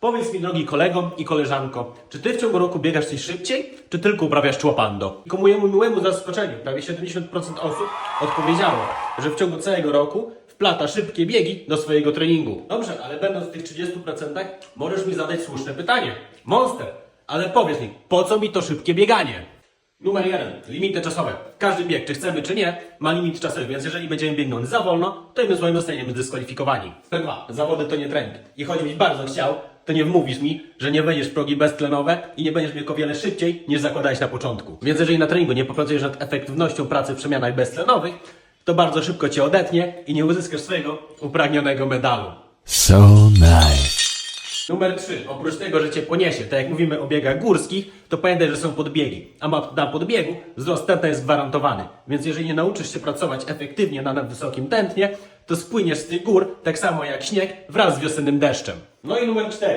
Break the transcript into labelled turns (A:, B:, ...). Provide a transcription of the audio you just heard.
A: Powiedz mi, drogi kolego i koleżanko, czy ty w ciągu roku biegasz coś szybciej, czy tylko uprawiasz człopando? Ku mojemu miłemu zaskoczeniu, prawie 70% osób odpowiedziało, że w ciągu całego roku wplata szybkie biegi do swojego treningu. Dobrze, ale będąc w tych 30%, możesz mi zadać słuszne pytanie. Monster, ale powiedz mi, po co mi to szybkie bieganie? Numer jeden, limity czasowe. Każdy bieg, czy chcemy, czy nie, ma limit czasowy, więc jeżeli będziemy biegnąć za wolno, to my swoim zostaniemy zdyskwalifikowani. Numer dwa, zawody to nie trening. I choćbyś bardzo chciał, to nie wmówisz mi, że nie wejdziesz w progi beztlenowe i nie będziesz biegł o wiele szybciej, niż zakładałeś na początku. Więc jeżeli na treningu nie popracujesz nad efektywnością pracy w przemianach beztlenowych, to bardzo szybko cię odetnie i nie uzyskasz swojego upragnionego medalu.
B: So nice.
A: Numer 3. Oprócz tego, że cię poniesie, tak jak mówimy o biegach górskich, to pamiętaj, że są podbiegi. A na podbiegu wzrost tętna jest gwarantowany. Więc jeżeli nie nauczysz się pracować efektywnie na wysokim tętnie, to spłyniesz z tych gór tak samo jak śnieg wraz z wiosennym deszczem. No i numer 4.